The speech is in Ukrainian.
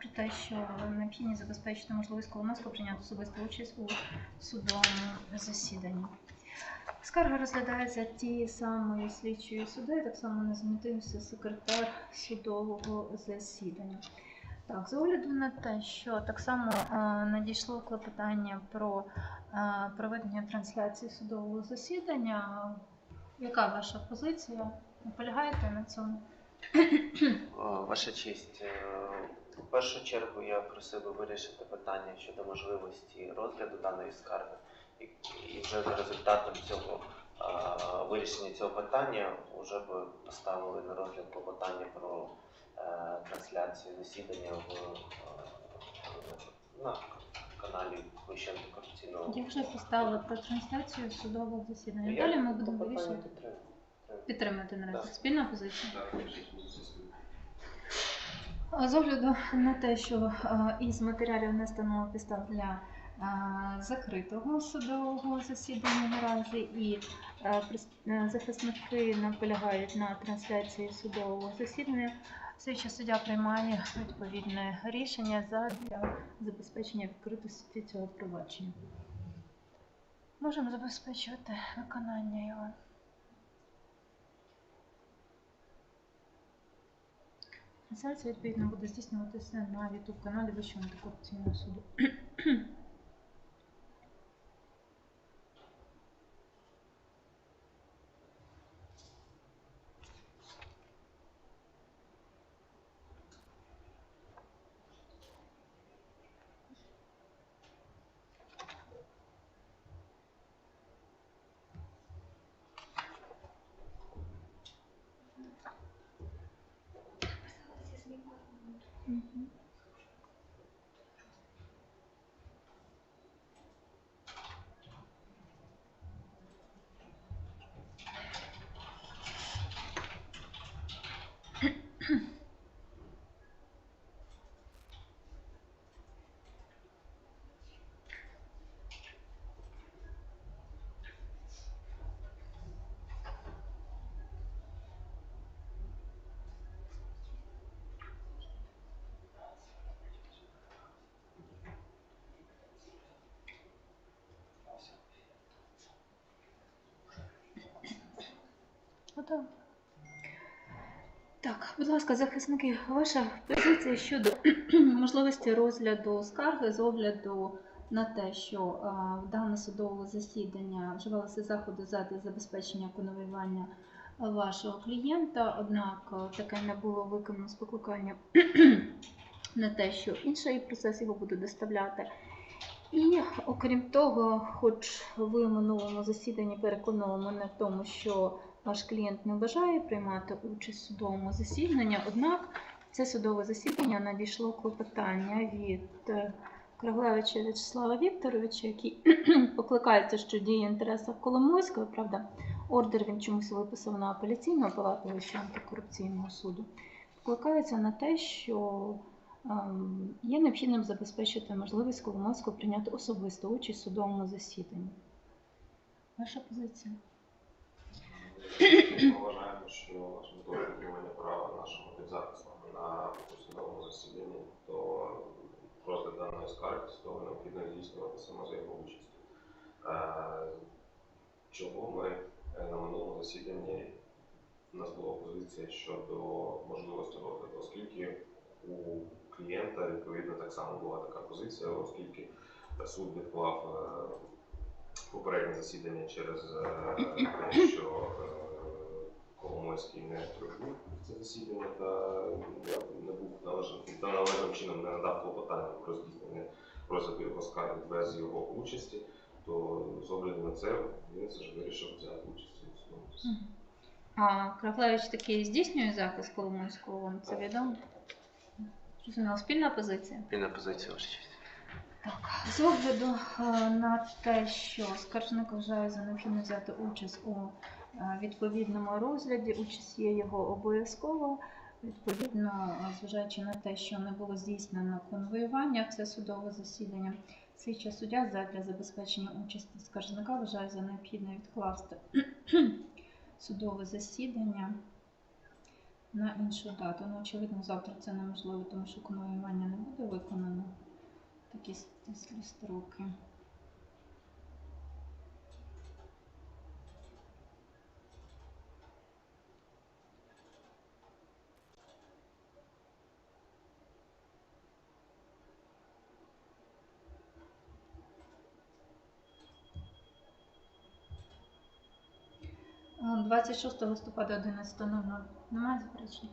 про те, що необхідність забезпечити можливість Коломойського прийняти особисту участь у судовому засіданні. Скарга розглядається тією самою слідчою суддею, так само не змінився секретар судового засідання. Так, з огляду на те, що так само е, надійшло клопотання про е, проведення трансляції судового засідання. Яка ваша позиція? Наполягаєте на цьому? Ваша честь, е, в першу чергу я просив би вирішити питання щодо можливості розгляду даної скарги. І, і вже за результатом цього вирішення цього питання вже б поставили на розгляд клопотання про е, трансляцію засідання в, е, на каналі Вищого антикорупційного. Я вже поставила про трансляцію судового засідання. Я Далі ми будемо вирішувати. Підтримати наразі. Спільна позиція. З огляду на те, що із матеріалів не становить підстав для закритого судового засідання наразі, і захисники наполягають на трансляції судового засідання, слідчий суддя приймає відповідне рішення задля забезпечення відкритості цього провадження. Можемо забезпечувати виконання його. Трансляція відповідно буде здійснюватися на YouTube каналі Вищого антикорупційного суду. Готово. Так, будь ласка, захисники, ваша позиція щодо можливості розгляду скарги з огляду на те, що в дане судове засідання вживалися заходи задля забезпечення конвоювання вашого клієнта, однак таке не було виконано з покликанням на те, що інший процес його буде доставляти. І окрім того, хоч ви в минулому засіданні переконали мене в тому, що ваш клієнт не бажає приймати участь в судовому засіданні, однак це судове засідання надійшло клопотання від е, Кравлевича В'ячеслава Вікторовича, який покликається, що діє в інтересах Коломойського. Правда, ордер він чомусь виписав на апеляційну палату Вищого антикорупційного суду. Покликається на те, що ем, є необхідним забезпечити можливість Коломойського прийняти особисту участь в судовому засіданні. Ваша позиція? Ми вважаємо, що з метою підтримання права нашого підзахисного на судовому засіданні, то розгляд даної скарги судово необхідно здійснювати саме за його участю. Е, Чого ми е, на минулому засіданні у нас була позиція щодо можливості розгляду, оскільки у клієнта відповідно так само була така позиція, оскільки суд відклав е, попереднє засідання через Коломойський не прибув це засідання та я не був належним, та належним чином не надав клопотання про здійснення розгляду його скарги без його участі, то з огляду на це він все ж вирішив взяти участь у цьому. А Кравлевич таки здійснює захист Коломойського, вам це відомо? Зрозуміло, спільна позиція? Спільна позиція, ваша честь. Так, з огляду на те, що скаржник вважає за необхідне взяти участь у відповідному розгляді, участь є його обов'язково. Відповідно, е, зважаючи на те, що не було здійснено конвоювання це судове засідання, слідча суддя задля забезпечення участі скаржника вважає за необхідне відкласти судове засідання на іншу дату. Ну, очевидно, завтра це неможливо, тому що конвоювання не буде виконано. Такі стислі строки. 26 листопада 11.00. Немає заперечень?